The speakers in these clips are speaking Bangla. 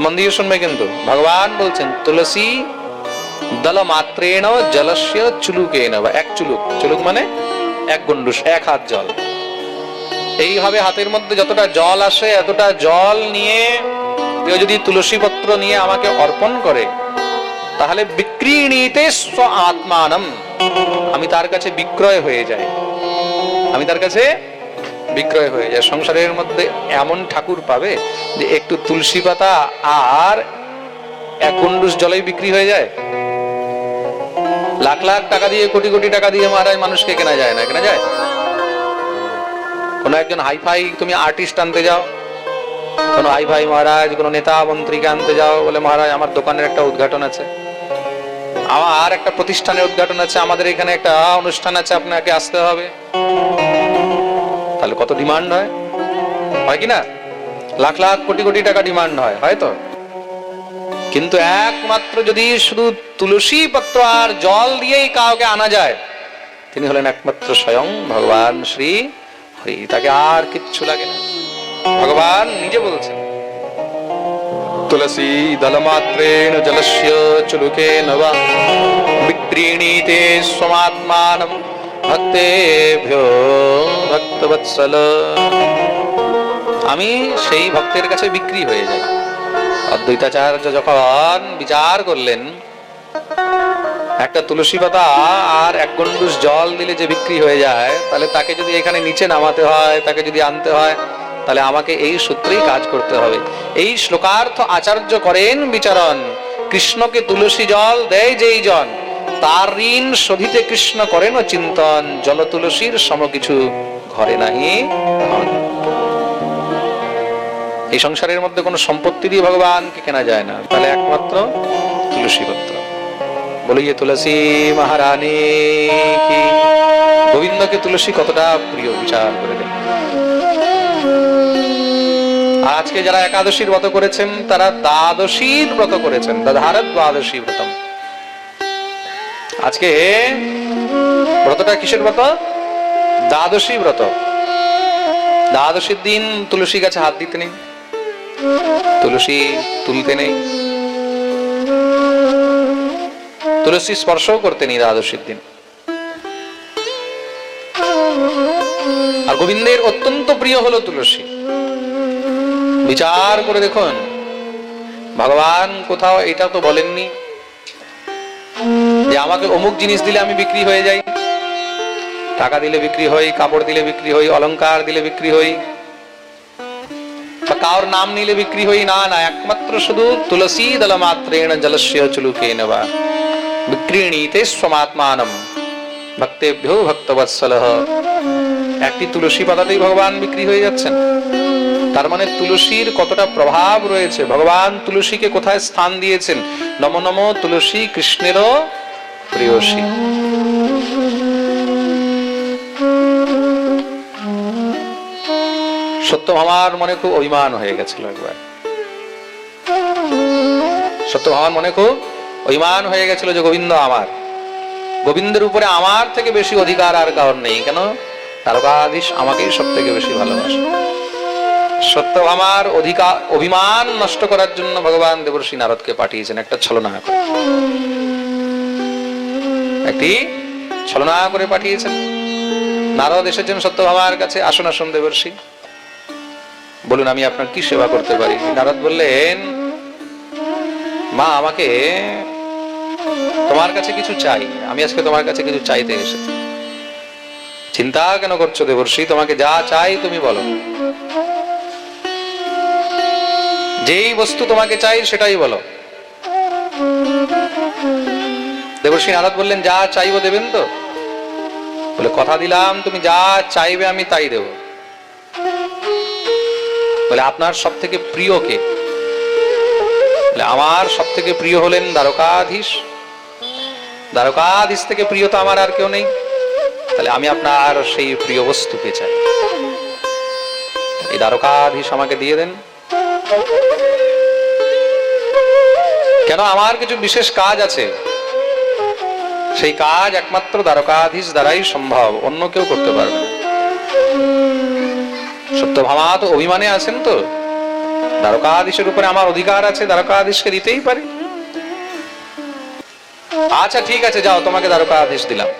মন দিয়ে শুনবে কিন্তু। ভগবান বলছেন, তুলসী দল মাত্রেণ জলস্য চুলুকেন বা এক চুলুক। চুলুক মানে এক গুন্ডুস এক হাত জল। এইভাবে হাতের মধ্যে যতটা জল আসে, এতটা জল নিয়ে কেউ যদি তুলসী পত্র নিয়ে আমাকে অর্পণ করে, তাহলে বিক্রিণীতে স্ব আত্মানম। আমি তার কাছে বিক্রয় হয়ে যাই। আমি তার কাছে বিক্রয় হয়ে যায়। সংসারের মধ্যে এমন ঠাকুর পাবে যে একটু তুলসী পাতা আর এক গুন্ডুস জলেই বিক্রি হয়ে যায়। লাখ লাখ টাকা দিয়ে, কোটি কোটি টাকা দিয়ে মহারাজ মানুষকে কেনা যায় না, কেনা যায়। কোনো একজন হাইফাই, তুমি আর্টিস্ট আনতে যাও। কোনো হাইফাই মহারাজ, কোনো নেতা মন্ত্রীকে আনতে যাও বলে, মহারাজ, আমার দোকানের একটা উদ্ঘাটন আছে। আমার আর একটা প্রতিষ্ঠানের উদ্ঘাটন আছে। আমাদের এখানে একটা অনুষ্ঠান আছে, আপনাকে আসতে হবে। তাহলে কত ডিমান্ড হয়? হয় কি না? লাখ লাখ কোটি কোটি টাকা ডিমান্ড হয় হয়তো কিন্তু একমাত্র যদি শুধু তুলসী পত্র আর জল দিয়েই কাউকে আনা যায়, তিনি হলেন একমাত্র স্বয়ং ভগবান শ্রী হরি। তাকে আর কিচ্ছু লাগে না। ভগবান নিজে বলছেন, তুলসী দলমাত্রেণ জলস্য চুলুকে নবা বিক্রিণীতে স্বমাত্মানম ভক্তেভ্যো ভক্তবৎসল। আমি সেই ভক্তের কাছে বিক্রি হয়ে যাই। অদ্বৈতাচার্য যখন বিচার করলেন, একটা তুলসী পাতা আর এক গন্ডুস জল দিলে যে বিক্রি হয়ে যায়, তাহলে তাকে যদি এখানে নিচে নামাতে হয়, তাকে যদি আনতে হয়, তাহলে আমাকে এই সূত্রেই কাজ করতে হবে। এই শ্লোকার্থ আচার্য করেন বিচারণ। কৃষ্ণকে তুলসী জল দেয় যেই জন। তার ঋণ শোধিতে কৃষ্ণ করেন চিন্তন জল তুলসীর সম কিছু ঘরে নাহি এই সংসারের মধ্যে কোনো সম্পত্তি দিয়ে ভগবানকে কেনা যায় না। তাহলে একমাত্র তুলসী পত্র বলিয়ে তুলসী মহারানী কি? গোবিন্দকে তুলসী কতটা প্রিয় বিচার করে আজকে যারা একাদশীর ব্রত করেছেন, তারা দ্বাদশীর ব্রত করেছেন। দ্বাদশী ব্রতম। আজকে ব্রতটা কিসের ব্রত? দ্বাদশী ব্রত। দ্বাদশীর দিন তুলসী গাছে হাত দিতে নেই। তুলসী তুলতে নেই। তুলসী স্পর্শও করতে নেই দ্বাদশীর দিন। আর গোবিন্দের অত্যন্ত প্রিয় হলো তুলসী। বিচার করে দেখুন। ভগবান কোথাও এটা তো বলেননি। যে আমাকে অমুক জিনিস দিলে আমি বিক্রি হয়ে যাই। টাকা দিলে বিক্রি হই, কাপড় দিলে বিক্রি হই, অলংকার দিলে বিক্রি হই। বা কারোর নাম নিলে বিক্রি হই, না না, একমাত্র শুধু তুলসী দল মাত্রেণ জলস্য চুলুকে বিক্রিণীতে স্বমাত্মানম ভক্তেভ্যো ভক্তবৎসল একটি তুলসী পাতাতেই ভগবান বিক্রি হয়ে যাচ্ছেন। তার মানে তুলসীর কতটা প্রভাব রয়েছে? ভগবান তুলসীকে কোথায় স্থান দিয়েছেন? নম নম তুলসী কৃষ্ণেরও প্রিয়সী সত্যম আমার মনে খুব অভিমান হয়ে গেছিল একবার। সত্যম আমার মনে খুব অভিমান হয়ে গেছিল যে গোবিন্দ আমার। গোবিন্দের উপরে আমার থেকে বেশি অধিকার আর কারণ নেই, কেন? তারকাধীশ আমাকেই সব থেকে বেশি ভালোবাসে। সত্য আমার অধিকার অভিমান নষ্ট করার জন্য ভগবান দেবর্ষী নারদকে পাঠিয়েছেন একটা ছলনা। একটি ছলনা করে পাঠিয়েছেন। নারদ এসেছেন সত্যভামার কাছে। আসুন, আসন, দেবর্ষী। বলুন, আমি আপনার কি সেবা করতে পারি? নারদ বললেন, মা, আমাকে তোমার কাছে কিছু চাই। আমি আজকে তোমার কাছে কিছু চাইতে এসেছি। চিন্তা কেন করছ দেবর্ষী? তোমাকে যা চাই তুমি বলো। যেই বস্তু তোমাকে চাই সেটাই বলো। দেবর্ষী নারদ বললেন, যা চাইব দেবেন তো? বলে, কথা দিলাম, তুমি যা চাইবে আমি তাই দেব। বলে, আপনার সব থেকে প্রিয় কে? বলে, আমার সব থেকে প্রিয় হলেন দ্বারকাধীশ। দ্বারকাধীশ থেকে প্রিয় তো আমার আর কেউ নেই। তাহলে আমি আপনার সেই প্রিয় বস্তুকে চাই। এই দ্বারকাধীশ আমাকে দিয়ে দেন। কেন, আমার কিছু বিশেষ কাজ আছে। সেই কাজ একমাত্র দ্বারকাধীশ দ্বারাই সম্ভব, অন্য কেউ করতে পারবে সত্যভামা তো অভিমানে আছেন তো? দ্বারকাধীশের উপরে আমার অধিকার আছে, দ্বারকাধীশকে দিতেই পারি। আচ্ছা ঠিক আছে, যাও, তোমাকে দ্বারকাধীশ দিলাম।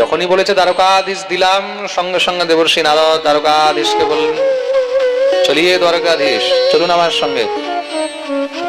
যখনই বলেছে দ্বারকাধীশ দিলাম, সঙ্গে সঙ্গে দেবর্ষী নারদ দ্বারকাধীশকে বললেন, চলিয়ে দ্বারকাধীশ, চলুন আমার সঙ্গে।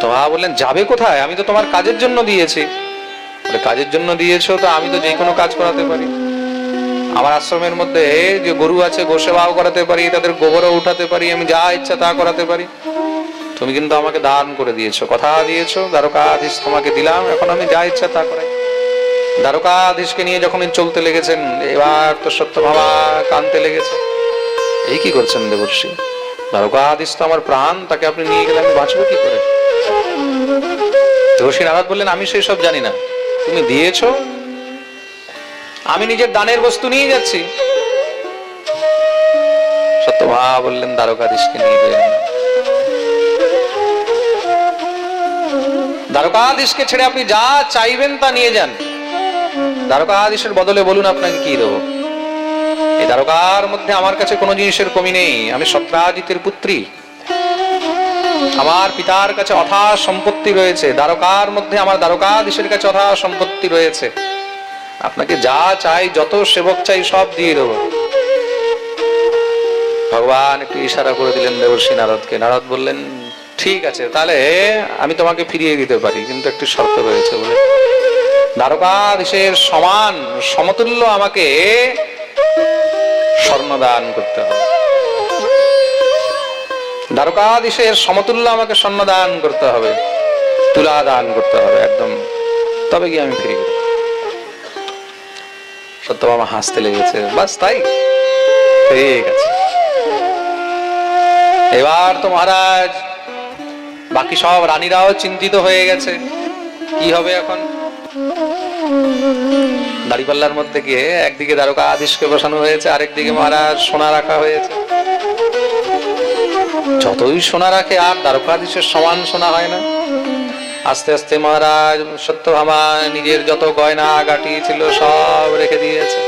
তোমা বললেন, যাবে কোথায়? আমি তো তোমার কাজের জন্য দিয়েছি। কাজের জন্য দিয়েছ তো আমি তো যে কোনো কাজ করাতে পারি। আমার আশ্রমের মধ্যে যে গরু আছে গো সেবাও করাতে পারি, তাদের গোবরও উঠাতে পারি, আমি যা ইচ্ছা তা করাতে পারি। তুমি কিন্তু আমাকে দান করে দিয়েছ, কথা দিয়েছ, দ্বারকাধীশ তোমাকে দিলাম, এখন আমি যা ইচ্ছা তা করাই। দ্বারকাধীশকে নিয়ে যখন চলতে লেগেছেন, এবার তো সত্য ভাবা কানতে লেগেছে। এই কি করছেন দেবর্ষী? দ্বারকাধীশ তো আমার প্রাণ, তাকে আপনি নিয়ে গেলে আমি বাঁচবো কি করে? দেবর্ষী নারদ বললেন, আমি সেই সব জানি না। তুমি দিয়েছ? আমি নিজের দানের বস্তু নিয়ে যাচ্ছি। সত্যভা বললেন দ্বারকাধীশকে নিয়ে দ্বারকাধীশকে ছেড়ে আপনি যা চাইবেন তা নিয়ে যান। দ্বারকাধীশের বদলে বলুন আপনাকে কি দেবো? এই দ্বারকার মধ্যে আমার কাছে কোনো জিনিসের কমি নেই। আমি সত্রাজিতের পুত্রী। আমার পিতার কাছে অথা সম্পত্তি রয়েছে। দ্বারকার মধ্যে আমার দ্বারকা দ্বারকাধীশের কাছে অথা সম্পত্তি রয়েছে। আপনাকে যা চাই, যত সেবক চাই, সব দিয়ে দেবো। ভগবান একটু ইশারা করে দিলেন দেবর্ষী নারদকে। নারদ বললেন, ঠিক আছে, তাহলে আমি তোমাকে ফিরিয়ে দিতে পারি, কিন্তু একটি শর্ত রয়েছে বলে। দ্বারকাধীশের সমান সমতুল্য আমাকে স্বর্ণ দান করতে হবে। দ্বারকাধীশের সমতুল্য আমাকে স্বর্ণ দান করতে হবে তুলা দান করতে হবে একদম। তবে গিয়ে আমি ফিরে গেলাম। সত্যভামা হাসতে লেগেছে। বাস তাই ঠিক আছে এবার তো মহারাজ, বাকি সব রানীরাও চিন্তিত হয়ে গেছে। কি হবে এখন? দাড়িপাল্লার মধ্যে গিয়ে একদিকে দ্বারকা আদিশকে বসানো হয়েছে, আরেকদিকে মহারাজ সোনা রাখা হয়েছে। যতই সোনা রাখে, আর দ্বারকাধীশের সমান সোনা হয় না। আস্তে আস্তে মহারাজ সত্য সত্যভামা নিজের যত গয়না গাটি ছিল সব রেখে দিয়েছে।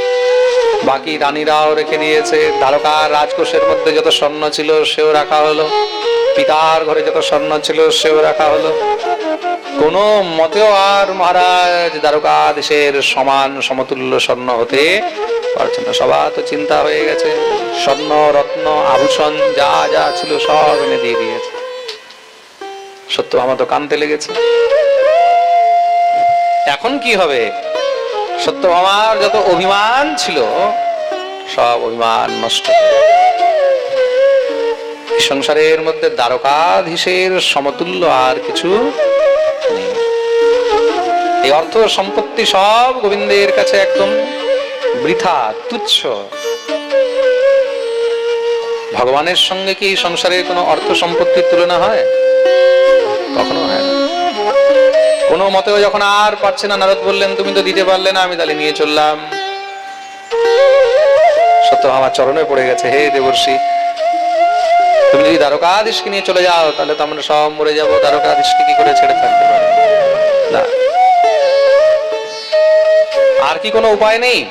বাকি রানীরাও রেখে দিয়েছে দ্বারকা রাজকোষের মধ্যে যত স্বর্ণ ছিল সেও রাখা হলো। পিতার ঘরে যত স্বর্ণ ছিল সেও রাখা হলো। কোনো মতেও আর মহারাজ দ্বারকাধীশের সমান সমতুল্য স্বর্ণ হতে পারছে না। সবার তো চিন্তা হয়ে গেছে। স্বর্ণ, রত্ন, আভূষণ, যা যা ছিল সব এনে দিয়ে দিয়েছে। সত্য, আমার তো কানতে লেগেছে। এখন কি হবে? সত্য, আমার যত অভিমান ছিল, সব অভিমান নষ্ট। সংসারের মধ্যে দ্বারকাধীশের সমতুল্য আর কিছু এই অর্থ সম্পত্তি সব গোবিন্দের কাছে একদম বৃথা, তুচ্ছ। ভগবানের সঙ্গে কি সংসারের কোনো অর্থ সম্পত্তির তুলনা হয়? কখনো হয় না। কোনো মতেও যখন আর পারছে না, নারদ বললেন, তুমি তো দিতে পারলে না, আমি তাহলে নিয়ে চললাম। সত্য, আমার চরণে পড়ে গেছে, হে দেবর্ষী, তুমি যদি দ্বারকাধীশকে নিয়ে চলে যাও, তাহলে তো আমরা সব মরে যাব। দ্বারকাধীশকে কি করে ছেড়ে থাকতে পারে না। আর কি কোনো উপায় নেই?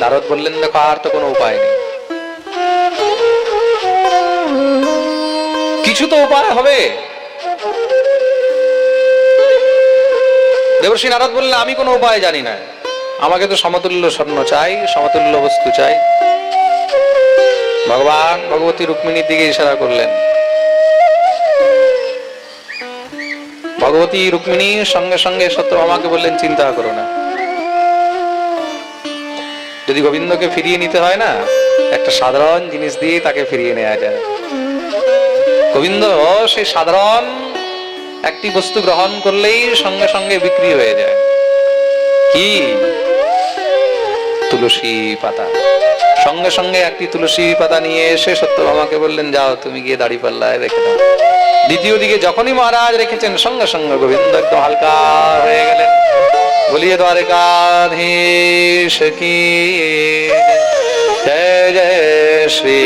নারদ বললেন, দেখো, আর তো কোনো উপায় নেই। কিছু তো উপায় হবে। দেবর্ষী নারদ বললেন, আমি কোনো উপায় জানি না। আমাকে তো সমতুল্য স্বর্ণ চাই, সমতুল্য বস্তু চাই। ভগবান ভগবতী রুক্মিণীর দিকে ইশারা করলেন। ভগবতী রুক্মিণী সঙ্গে সঙ্গে সত্য আমাকে বললেন, চিন্তা করো না। যদি গোবিন্দকে ফিরিয়ে নিতে হয় না, একটা সাধারণ জিনিস দিয়ে তাকে ফিরিয়ে নেওয়া যায়। গোবিন্দ সেই সাধারণ একটি বস্তু গ্রহণ করলেই সঙ্গে সঙ্গে বিক্রি হয়ে যায়। কি? তুলসী পাতা। সঙ্গে সঙ্গে একটি তুলসী পাতা নিয়ে এসে সত্য সত্যভামাকে বললেন, যাও, তুমি গিয়ে দাড়ি পাল্লায় রেখে দাও। দ্বিতীয় দিকে যখনই মহারাজ রেখেছেন, সঙ্গে সঙ্গে গোবিন্দ একদম হালকা হয়ে গেলেন। বলিয়ে দ্বারকাধীশ কি? জয় জয় শ্রী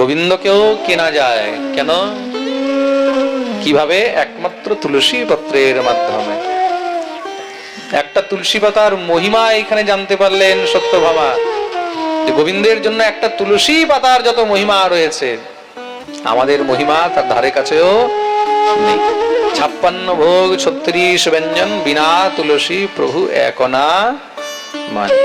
গোবিন্দকেও কেনা যায়, কেন? কীভাবে? একমাত্র তুলসী পত্রের মাধ্যমে। একটা তুলসী পাতার মহিমা এখানে জানতে পারলেন সত্যভামা। যে গোবিন্দের জন্য একটা তুলসী পাতার যত মহিমা রয়েছে, আমাদের মহিমা তার ধারে কাছেও ছাপ্পান্ন ভোগ ছত্রিশ ব্যঞ্জন বিনা তুলসী প্রভু একনা মানে।